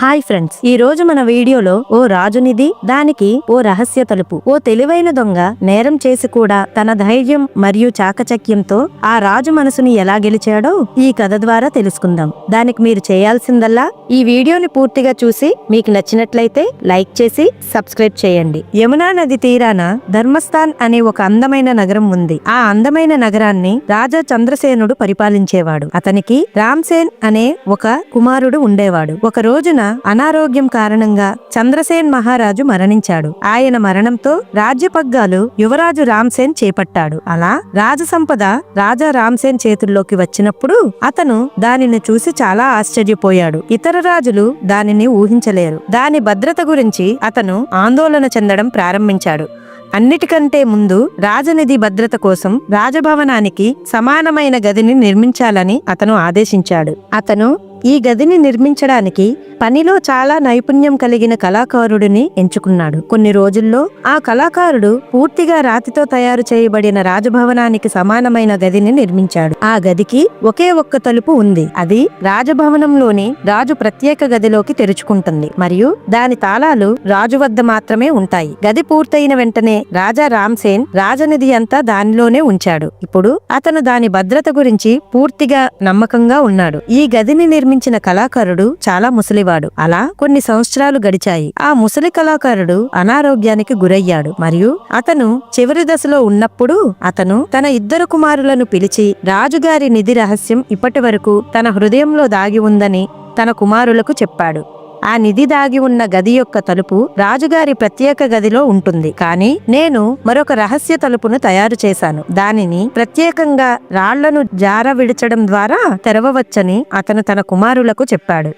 Hi friends ఈ రోజు మన వీడియోలో ఓ రాజునిది దానికి ఓ రహస్య తలుపు. ఓ తెలివైన దొంగ నేరం చేసి కూడా తన ధైర్యం మరియు చాకచక్యంతో ఆ రాజు మనసుని ఎలా గెలిచాడో ఈ కథ ద్వారా తెలుసుకుందాం. దానికి మీరు చేయాల్సిందల్లా ఈ వీడియోని పూర్తిగా చూసి మీకు నచ్చినట్లయితే లైక్ చేసి సబ్స్క్రైబ్ చేయండి. యమునా నది తీరాన ధర్మస్థాన్ అనే ఒక అందమైన నగరం ఉంది. ఆ అందమైన నగరాన్ని రాజా చంద్రసేనుడు పరిపాలించేవాడు. అతనికి రామ్సేన్ అనే ఒక కుమారుడు ఉండేవాడు. ఒక రోజున అనారోగ్యం కారణంగా చంద్రసేన్ మహారాజు మరణించాడు. ఆయన మరణంతో రాజ్యపగ్గాలు యువరాజు రామ్సేన్ చేపట్టాడు. అలా రాజసంపద రాజా రామ్సేన్ చేతుల్లోకి వచ్చినప్పుడు అతను దానిని చూసి చాలా ఆశ్చర్యపోయాడు. ఇతర రాజులు దానిని ఊహించలేరు. దాని భద్రత గురించి అతను ఆందోళన చెందడం ప్రారంభించాడు. అన్నిటికంటే ముందు రాజనిధి భద్రత కోసం రాజభవనానికి సమానమైన గదిని నిర్మించాలని అతను ఆదేశించాడు. అతను ఈ గదిని నిర్మించడానికి పనిలో చాలా నైపుణ్యం కలిగిన కళాకారుడిని ఎంచుకున్నాడు. కొన్ని రోజుల్లో ఆ కళాకారుడు పూర్తిగా రాతితో తయారు చేయబడిన రాజభవనానికి సమానమైన గదిని నిర్మించాడు. ఆ గదికి ఒకే ఒక్క తలుపు ఉంది. అది రాజభవనంలోని రాజు ప్రత్యేక గదిలోకి తెరుచుకుంటుంది. మరియు దాని తాళాలు రాజు వద్ద మాత్రమే ఉంటాయి. గది పూర్తయిన వెంటనే రాజా రామ్సేన్ రాజనిధి అంతా దానిలోనే ఉంచాడు. ఇప్పుడు అతను దాని భద్రత గురించి పూర్తిగా నమ్మకంగా ఉన్నాడు. ఈ గదిని నిర్మించిన కళాకారుడు చాలా ముసలివాడు. అలా కొన్ని సంవత్సరాలు గడిచాయి. ఆ ముసలి కళాకారుడు అనారోగ్యానికి గురయ్యాడు. మరియు అతను చివరి దశలో ఉన్నప్పుడు అతను తన ఇద్దరు కుమారులను పిలిచి రాజుగారి నిధి రహస్యం ఇప్పటి వరకు తన హృదయంలో దాగి ఉందని తన కుమారులకు చెప్పాడు. ఆ నిధి దాగి ఉన్న గది యొక్క తలుపు రాజుగారి ప్రత్యేక గదిలో ఉంటుంది. కానీ నేను మరొక రహస్య తలుపును తయారు చేశాను. దానిని ప్రత్యేకంగా రాళ్ళను జార విడచడం ద్వారా తెరవవచ్చని అతను తన కుమారులకు చెప్పాడు.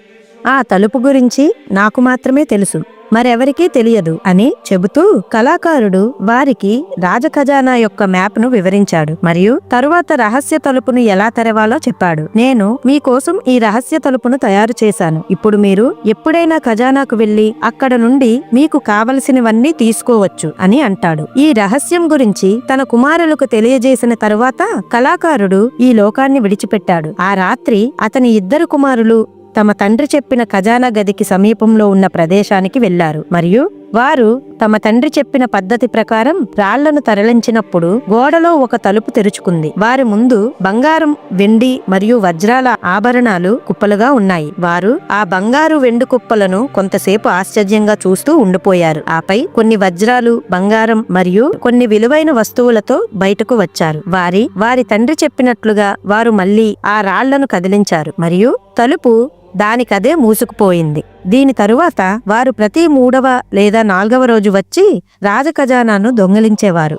ఆ తలుపు గురించి నాకు మాత్రమే తెలుసు. మరెవరికీ తెలియదు అని చెబుతూ కళాకారుడు వారికి రాజఖజానా యొక్క మ్యాప్ను వివరించాడు మరియు తరువాత రహస్య తలుపును ఎలా తెరవాలో చెప్పాడు. నేను మీకోసం ఈ రహస్య తలుపును తయారు చేశాను. ఇప్పుడు మీరు ఎప్పుడైనా ఖజానాకు వెళ్ళి అక్కడ నుండి మీకు కావలసినవన్నీ తీసుకోవచ్చు అని అంటాడు. ఈ రహస్యం గురించి తన కుమారులకు తెలియజేసిన తరువాత కళాకారుడు ఈ లోకాన్ని విడిచిపెట్టాడు. ఆ రాత్రి అతని ఇద్దరు కుమారులు తమ తండ్రి చెప్పిన ఖజానా గదికి సమీపంలో ఉన్న ప్రదేశానికి వెళ్ళారు మరియు వారు తమ తండ్రి చెప్పిన పద్ధతి ప్రకారం రాళ్ళను తరలించినప్పుడు గోడలో ఒక తలుపు తెరుచుకుంది. వారి ముందు బంగారం వెండి మరియు వజ్రాల ఆభరణాలు కుప్పలుగా ఉన్నాయి. వారు ఆ బంగారు వెండి కుప్పలను కొంతసేపు ఆశ్చర్యంగా చూస్తూ ఉండిపోయారు. ఆపై కొన్ని వజ్రాలు బంగారం మరియు కొన్ని విలువైన వస్తువులతో బయటకు వచ్చారు. వారి వారి తండ్రి చెప్పినట్లుగా వారు మళ్ళీ ఆ రాళ్ళను కదిలించారు. మరియు తలుపు దానికదే మూసుకుపోయింది. దీని తరువాత వారు ప్రతి మూడవ లేదా నాల్గవ రోజు వచ్చి రాజఖజానాను దొంగిలించేవారు.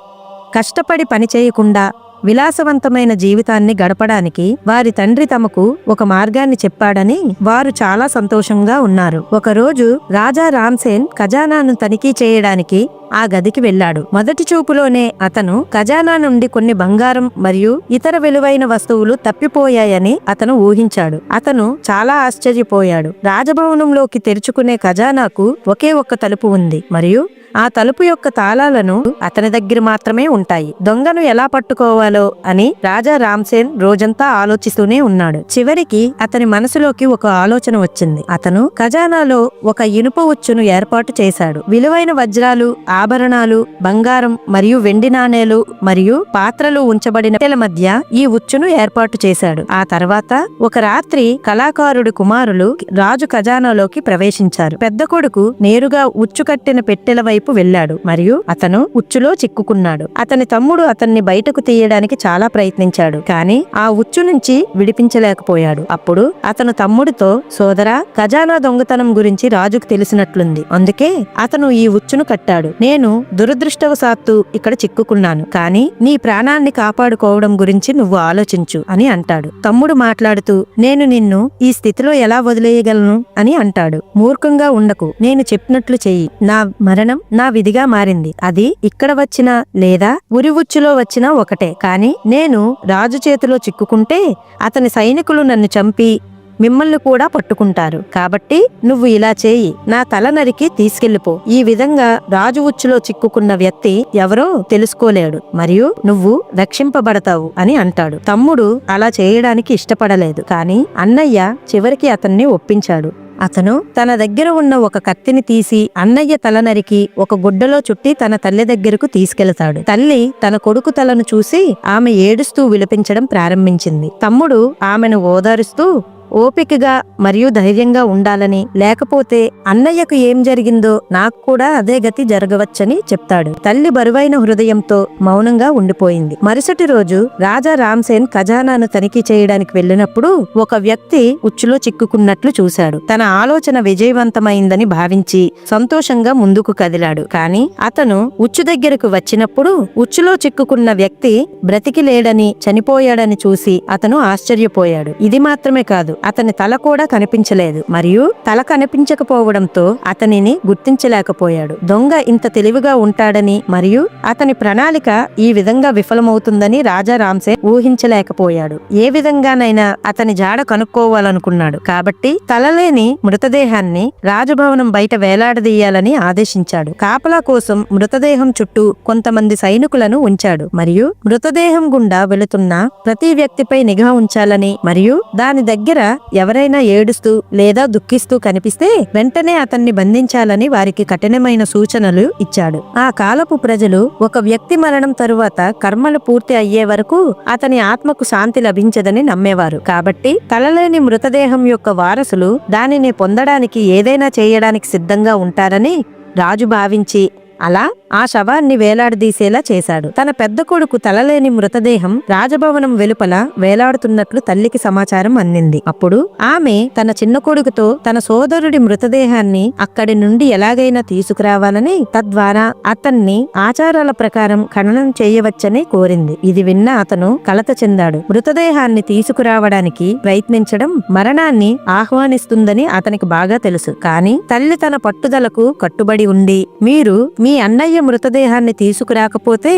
కష్టపడి పని చేయకుండా విలాసవంతమైన జీవితాన్ని గడపడానికి వారి తండ్రి తమకు ఒక మార్గాన్ని చెప్పాడని వారు చాలా సంతోషంగా ఉన్నారు. ఒకరోజు రాజా రామ్సేన్ ఖజానాను తనిఖీ చేయడానికి ఆ గదికి వెళ్ళాడు. మొదటి చూపులోనే అతను ఖజానా నుండి కొన్ని బంగారం మరియు ఇతర విలువైన వస్తువులు తప్పిపోయాయని అతను ఊహించాడు. అతను చాలా ఆశ్చర్యపోయాడు. రాజభవనంలోకి తెరుచుకునే ఖజానాకు ఒకే ఒక్క తలుపు ఉంది. మరియు ఆ తలుపు యొక్క తాళాలను అతని దగ్గర మాత్రమే ఉంటాయి. దొంగను ఎలా పట్టుకోవాలో అని రాజా రామ్సేన్ రోజంతా ఆలోచిస్తూనే ఉన్నాడు. చివరికి అతని మనసులోకి ఒక ఆలోచన వచ్చింది. అతను ఖజానాలో ఒక ఇనుప ఉచ్చును ఏర్పాటు చేశాడు. విలువైన వజ్రాలు ఆభరణాలు బంగారం మరియు వెండి నాణేలు మరియు పాత్రలు ఉంచబడిన మధ్య ఈ ఉచ్చును ఏర్పాటు చేశాడు. ఆ తర్వాత ఒక రాత్రి కళాకారుడు కుమారులు రాజు ఖజానాలోకి ప్రవేశించారు. పెద్ద కొడుకు నేరుగా ఉచ్చు కట్టిన పెట్టెల వైపు వెళ్ళాడు మరియు అతను ఉచ్చులో చిక్కుకున్నాడు. అతని తమ్ముడు అతన్ని బయటకు తీయడానికి చాలా ప్రయత్నించాడు కానీ ఆ ఉచ్చు నుంచి విడిపించలేకపోయాడు. అప్పుడు అతను తమ్ముడితో సోదరా ఖజానా దొంగతనం గురించి రాజుకు తెలిసినట్లుంది. అందుకే అతను ఈ ఉచ్చును కట్టాడు. నేను దురదృష్టవశాత్తు ఇక్కడ చిక్కుకున్నాను కానీ నీ ప్రాణాన్ని కాపాడుకోవడం గురించి నువ్వు ఆలోచించు అని అంటాడు. తమ్ముడు మాట్లాడుతూ నేను నిన్ను ఈ స్థితిలో ఎలా వదిలేయగలను? అని అంటాడు. మూర్ఖంగా ఉండకు. నేను చెప్పినట్లు చెయ్యి. నా మరణం నా విధిగా మారింది. అది ఇక్కడ వచ్చిన లేదా ఉరి ఉచ్చులో ఒకటే. కానీ నేను రాజు చేతిలో చిక్కుకుంటే అతని సైనికులు నన్ను చంపి మిమ్మల్ని కూడా పట్టుకుంటారు. కాబట్టి నువ్వు ఇలా చేయి. నా తల నరికి తీసుకెళ్ళిపో ఈ విధంగా రాజు ఉచ్చులో చిక్కుకున్న వ్యక్తి ఎవరో తెలుసుకోలేడు. మరియు నువ్వు రక్షింపబడతావు అని అంటాడు. తమ్ముడు అలా చేయడానికి ఇష్టపడలేదు. కానీ అన్నయ్య చివరికి అతన్ని ఒప్పించాడు. అతను తన దగ్గర ఉన్న ఒక కత్తిని తీసి అన్నయ్య తల నరికి ఒక గుడ్డలో చుట్టి తన తల్లి దగ్గరకు తీసుకెళ్తాడు. తల్లి తన కొడుకు తలను చూసి ఆమె ఏడుస్తూ విలపించడం ప్రారంభించింది. తమ్ముడు ఆమెను ఓదారుస్తూ ఓపికగా మరియు ధైర్యంగా ఉండాలని లేకపోతే అన్నయ్యకు ఏం జరిగిందో నాకు కూడా అదే గతి జరగవచ్చని చెప్తాడు. తల్లి బరువైన హృదయంతో మౌనంగా ఉండిపోయింది. మరుసటి రోజు రాజా రామ్సేన్ ఖజానాను తనిఖీ చేయడానికి వెళ్ళినప్పుడు ఒక వ్యక్తి ఉచ్చులో చిక్కుకున్నట్లు చూశాడు. తన ఆలోచన విజయవంతమైందని భావించి సంతోషంగా ముందుకు కదిలాడు. కాని అతను ఉచ్చు దగ్గరకు వచ్చినప్పుడు ఉచ్చులో చిక్కుకున్న వ్యక్తి బ్రతికి లేడని చనిపోయాడని చూసి అతను ఆశ్చర్యపోయాడు. ఇది మాత్రమే కాదు అతని తల కూడా కనిపించలేదు. మరియు తల కనిపించకపోవడంతో అతనిని గుర్తించలేకపోయాడు. దొంగ ఇంత తెలివిగా ఉంటాడని మరియు అతని ప్రణాళిక ఈ విధంగా విఫలమవుతుందని రాజా రామ్సే ఊహించలేకపోయాడు. ఏ విధంగానైనా అతని జాడ కనుక్కోవాలనుకున్నాడు. కాబట్టి తలలేని మృతదేహాన్ని రాజభవనం బయట వేలాడదీయాలని ఆదేశించాడు. కాపలా కోసం మృతదేహం చుట్టూ కొంతమంది సైనికులను ఉంచాడు. మరియు మృతదేహం గుండా వెళుతున్న ప్రతి వ్యక్తిపై నిఘా ఉంచాలని మరియు దాని దగ్గర ఎవరైనా ఏడుస్తూ లేదా దుఃఖిస్తూ కనిపిస్తే వెంటనే అతన్ని బంధించాలని వారికి కఠినమైన సూచనలు ఇచ్చాడు. ఆ కాలపు ప్రజలు ఒక వ్యక్తి మరణం తరువాత కర్మలు పూర్తి అయ్యే వరకు అతని ఆత్మకు శాంతి లభించదని నమ్మేవారు. కాబట్టి తలలేని మృతదేహం యొక్క వారసులు దానిని పొందడానికి ఏదైనా చేయడానికి సిద్ధంగా ఉంటారని రాజు భావించి అలా ఆ శవాన్ని వేలాడదీసేలా చేశాడు. తన పెద్ద కొడుకు తలలేని మృతదేహం రాజభవనం వెలుపల వేలాడుతున్నట్లు తల్లికి సమాచారం అందింది. అప్పుడు ఆమె తన చిన్న కొడుకుతో తన సోదరుడి మృతదేహాన్ని అక్కడి నుండి ఎలాగైనా తీసుకురావాలని తద్వారా అతన్ని ఆచారాల ప్రకారం ఖననం చేయవచ్చని కోరింది. ఇది విన్న అతను కలత చెందాడు. మృతదేహాన్ని తీసుకురావడానికి ప్రయత్నించడం మరణాన్ని ఆహ్వానిస్తుందని అతనికి బాగా తెలుసు. కానీ తల్లి తన పట్టుదలకు కట్టుబడి ఉండి మీరు మీ అన్నయ్య మృతదేహాన్ని తీసుకురాకపోతే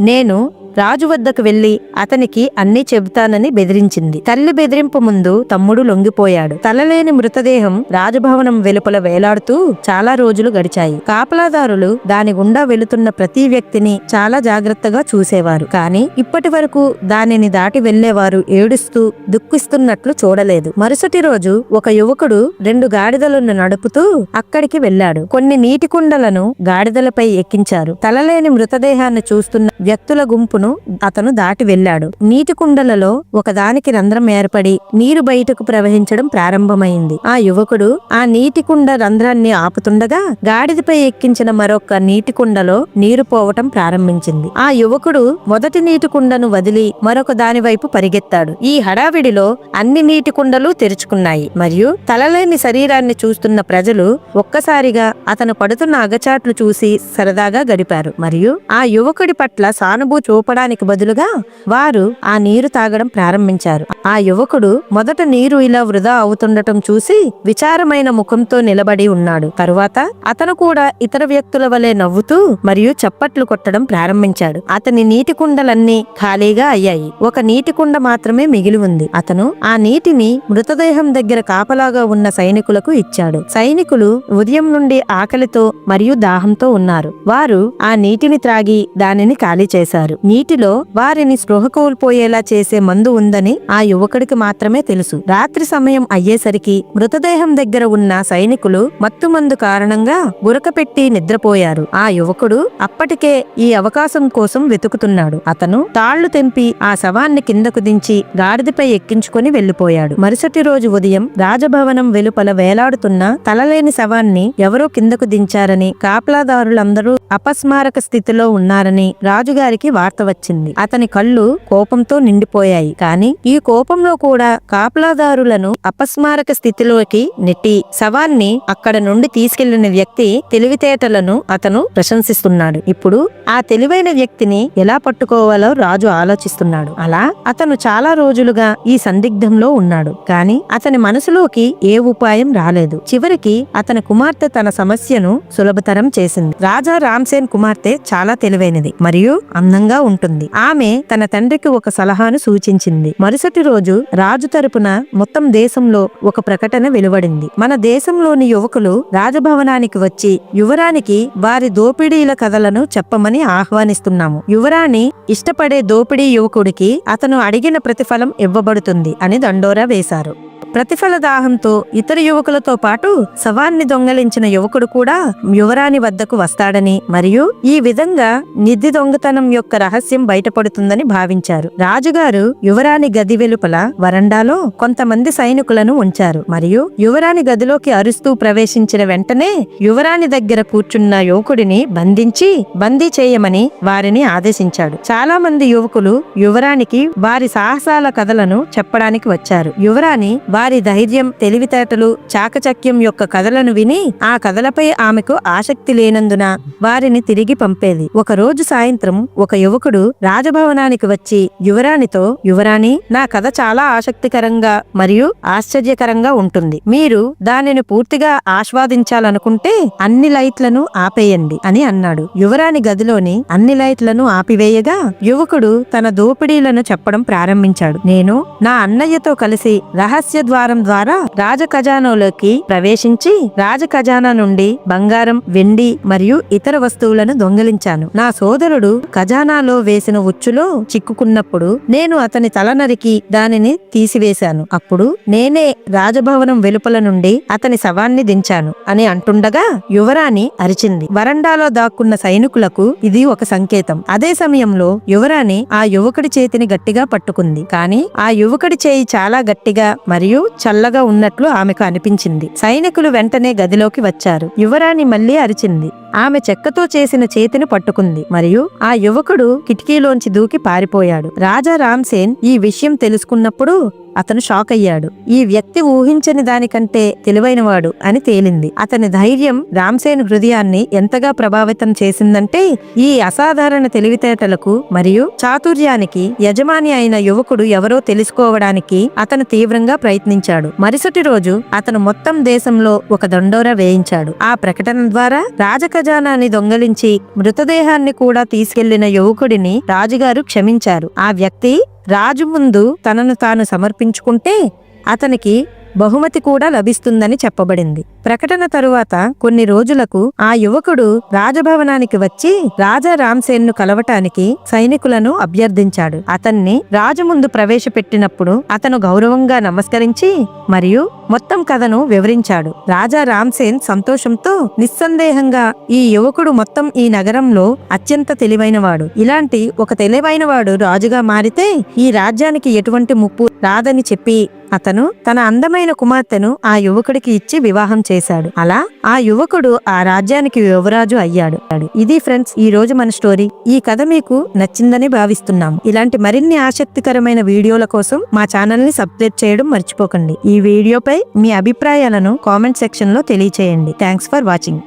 నేను రాజు వద్దకు వెళ్ళి అతనికి అన్నీ చెబుతానని బెదిరించింది. తల్లి బెదిరింపు ముందు తమ్ముడు లొంగిపోయాడు. తలలేని మృతదేహం రాజభవనం వెలుపల వేలాడుతూ చాలా రోజులు గడిచాయి. కాపలాదారులు దాని గుండా వెళుతున్న ప్రతి వ్యక్తిని చాలా జాగ్రత్తగా చూసేవారు. కానీ ఇప్పటి వరకు దానిని దాటి వెళ్ళేవారు ఏడుస్తూ దుఃఖిస్తున్నట్లు చూడలేదు. మరుసటి రోజు ఒక యువకుడు రెండు గాడిదలను నడుపుతూ అక్కడికి వెళ్ళాడు కొన్ని నీటి కుండలను గాడిదలపై ఎక్కించారు. తలలేని మృతదేహాన్ని చూస్తున్న వ్యక్తుల గుంపును అతను దాటి వెళ్ళాడు నీటి కుండలలో ఒకదానికి రంధ్రం ఏర్పడి నీరు బయటకు ప్రవహించడం ప్రారంభమైంది. ఆ యువకుడు ఆ నీటి కుండ రంధ్రాన్ని ఆపుతుండగా గాడిదపై ఎక్కించిన మరొక నీటి కుండలో నీరు పోవటం ప్రారంభించింది. ఆ యువకుడు మొదటి నీటి కుండను వదిలి మరొక దాని వైపు పరిగెత్తాడు. ఈ హడావిడిలో అన్ని నీటి కుండలు తెరుచుకున్నాయి. మరియు తలలేని శరీరాన్ని చూస్తున్న ప్రజలు ఒక్కసారిగా అతను పడుతున్న అగచాట్లు చూసి సరదాగా గడిపారు. మరియు ఆ యువకుడి పట్ల సానుభూ చూప చూపడానికి బదులుగా వారు ఆ నీరు తాగడం ప్రారంభించారు. ఆ యువకుడు మొదట నీరు ఇలా వృధా అవుతుండటం చూసి విచారమైన ముఖంతో నిలబడి ఉన్నాడు. తరువాత అతను కూడా ఇతర వ్యక్తుల వలె నవ్వుతూ మరియు చప్పట్లు కొట్టడం ప్రారంభించాడు. అతని నీటి కుండలన్నీ ఖాళీగా అయ్యాయి. ఒక నీటి కుండ మాత్రమే మిగిలి ఉంది. అతను ఆ నీటిని మృతదేహం దగ్గర కాపలాగా ఉన్న సైనికులకు ఇచ్చాడు. సైనికులు ఉదయం నుండి ఆకలితో మరియు దాహంతో ఉన్నారు. వారు ఆ నీటిని త్రాగి దానిని ఖాళీ చేశారు. నీటిలో వారిని స్పృహ కోల్పోయేలా చేసే మందు ఉందని ఆ యువకుడికి మాత్రమే తెలుసు. రాత్రి సమయం అయ్యేసరికి మృతదేహం దగ్గర ఉన్న సైనికులు మత్తుమందు కారణంగా గురకపెట్టి నిద్రపోయారు. ఆ యువకుడు అప్పటికే ఈ అవకాశం కోసం వెతుకుతున్నాడు. అతను తాళ్ళు తెంపి ఆ శవాన్ని కిందకు దించి గాడిదపై ఎక్కించుకొని వెళ్ళిపోయాడు మరుసటి రోజు ఉదయం రాజభవనం వెలుపల వేలాడుతున్న తలలేని శవాన్ని ఎవరో కిందకు దించారని కాపలాదారులందరూ అపస్మారక స్థితిలో ఉన్నారని రాజుగారికి వార్త వచ్చింది. అతని కళ్ళు కోపంతో నిండిపోయాయి. కాని ఈ కోపంలో కూడా కాపలాదారులను అపస్మారక స్థితిలోకి నెట్టి శవాన్ని అక్కడ నుండి తీసుకెళ్ళిన వ్యక్తి తెలివితేటలను అతను ప్రశంసిస్తున్నాడు. ఇప్పుడు ఆ తెలివైన వ్యక్తిని ఎలా పట్టుకోవాలో రాజు ఆలోచిస్తున్నాడు. అలా అతను చాలా రోజులుగా ఈ సందిగ్ధంలో ఉన్నాడు. కాని అతని మనసులోకి ఏ ఉపాయం రాలేదు. చివరికి అతని కుమార్తె తన సమస్యను సులభతరం చేసింది. రాజా రామ్సేన్ కుమార్తె చాలా తెలివైనది మరియు అందంగా ఉంటుంది. ఆమె తన తండ్రికి ఒక సలహాను సూచించింది. మరుసటి రోజు రాజు తరపున మొత్తం దేశంలో ఒక ప్రకటన వెలువడింది. మన దేశంలోని యువకులు రాజభవనానికి వచ్చి యువరానికి వారి దోపిడీల కథలను చెప్పమని ఆహ్వానిస్తున్నాము. యువరాణి ఇష్టపడే దోపిడీ యువకుడికి అతను అడిగిన ప్రతిఫలం ఇవ్వబడుతుంది అని దండోరా వేశారు. ప్రతిఫల దాహంతో ఇతర యువకులతో పాటు శవాన్ని దొంగలించిన యువకుడు కూడా యువరాణి వద్దకు వస్తాడని మరియు ఈ విధంగా నిధి దొంగతనం యొక్క రహస్యం బయటపడుతుందని భావించారు. రాజుగారు యువరాణి గది వెలుపల వరండాలో కొంతమంది సైనికులను ఉంచారు మరియు యువరాణి గదిలోకి అరుస్తూ ప్రవేశించిన వెంటనే యువరాణి దగ్గర కూర్చున్న యువకుడిని బంధించి బందీ చేయమని వారిని ఆదేశించాడు. చాలా మంది యువకులు యువరానికి వారి సాహసాల కథలను చెప్పడానికి వచ్చారు. యువరాణి వారి ధైర్యం తెలివితేటలు చాకచక్యం యొక్క కథలను విని ఆ కథలపై ఆమెకు ఆసక్తి లేనందున వారిని తిరిగి పంపేది. ఒక రోజు సాయంత్రం ఒక యువకుడు రాజభవనానికి వచ్చి యువరాణితో యువరాణి నా కథ చాలా ఆసక్తికరంగా మరియు ఆశ్చర్యకరంగా ఉంటుంది. మీరు దానిని పూర్తిగా ఆస్వాదించాలనుకుంటే అన్ని లైట్లను ఆపేయండి అని అన్నాడు. యువరాణి గదిలోని అన్ని లైట్లను ఆపివేయగా యువకుడు తన దోపిడీలను చెప్పడం ప్రారంభించాడు. నేను నా అన్నయ్యతో కలిసి రహస్య ద్వారం ద్వారా రాజ ఖజానాలోకి ప్రవేశించి రాజ ఖజానా నుండి బంగారం వెండి మరియు ఇతర వస్తువులను దొంగిలించాను. నా సోదరుడు ఖజానాలో వేసిన ఉచ్చులో చిక్కుకున్నప్పుడు నేను అతని తల నరికి దానిని తీసివేశాను. అప్పుడు నేనే రాజభవనం వెలుపల నుండి అతని శవాన్ని దించాను అని అంటుండగా యువరాణి అరిచింది. వరండాలో దాక్కున్న సైనికులకు ఇది ఒక సంకేతం. అదే సమయంలో యువరాణి ఆ యువకుడి చేతిని గట్టిగా పట్టుకుంది. కానీ ఆ యువకుడి చేయి చాలా గట్టిగా మరియు చల్లగా ఉన్నట్లు ఆమెకు అనిపించింది. సైనికులు వెంటనే గదిలోకి వచ్చారు. యువరాణి మళ్ళీ అరిచింది. ఆమె చెక్కతో చేసిన చేతిని పట్టుకుంది. మరియు ఆ యువకుడు కిటికీలోంచి దూకి పారిపోయాడు. రాజా రామ్సేన్ ఈ విషయం తెలుసుకున్నప్పుడు అతను షాక్ అయ్యాడు ఈ వ్యక్తి ఊహించని దానికంటే తెలివైనవాడు అని తేలింది. అతని ధైర్యం రామ్సేన్ హృదయాన్ని ఎంతగా ప్రభావితం చేసిందంటే ఈ అసాధారణ తెలివితేటలకు మరియు చాతుర్యానికి యజమాని అయిన యువకుడు ఎవరో తెలుసుకోవడానికి అతను తీవ్రంగా ప్రయత్నించాడు. మరుసటి రోజు అతను మొత్తం దేశంలో ఒక దండోరా వేయించాడు. ఆ ప్రకటన ద్వారా రాజఖజానాన్ని దొంగలించి మృతదేహాన్ని కూడా తీసుకెళ్ళిన యువకుడిని రాజుగారు క్షమించారు. ఆ వ్యక్తి రాజు ముందు తనను తాను సమర్పించుకుంటే అతనికి బహుమతి కూడా లభిస్తుందని చెప్పబడింది. ప్రకటన తరువాత కొన్ని రోజులకు ఆ యువకుడు రాజభవనానికి వచ్చి రాజా రామ్సేన్ను కలవటానికి సైనికులను అభ్యర్థించాడు. అతన్ని రాజు ముందు ప్రవేశపెట్టినప్పుడు అతను గౌరవంగా నమస్కరించి మరియు మొత్తం కథను వివరించాడు. రాజా రామ్సేన్ సంతోషంతో నిస్సందేహంగా ఈ యువకుడు మొత్తం ఈ నగరంలో అత్యంత తెలివైనవాడు. ఇలాంటి ఒక తెలివైనవాడు రాజుగా మారితే ఈ రాజ్యానికి ఎటువంటి ముప్పు రాదని చెప్పి అతను తన అందమైన కుమార్తెను ఆ యువకుడికి ఇచ్చి వివాహం చేశాడు. అలా ఆ యువకుడు ఆ రాజ్యానికి యువరాజు అయ్యాడు. ఇది ఫ్రెండ్స్ ఈ రోజు మన స్టోరీ. ఈ కథ మీకు నచ్చిందని భావిస్తున్నాం ఇలాంటి మరిన్ని ఆసక్తికరమైన వీడియోల కోసం మా ఛానల్ని సబ్స్క్రైబ్ చేయడం మర్చిపోకండి. ఈ వీడియోపై మీ అభిప్రాయాలను కామెంట్ సెక్షన్లో తెలియచేయండి. Thanks for watching.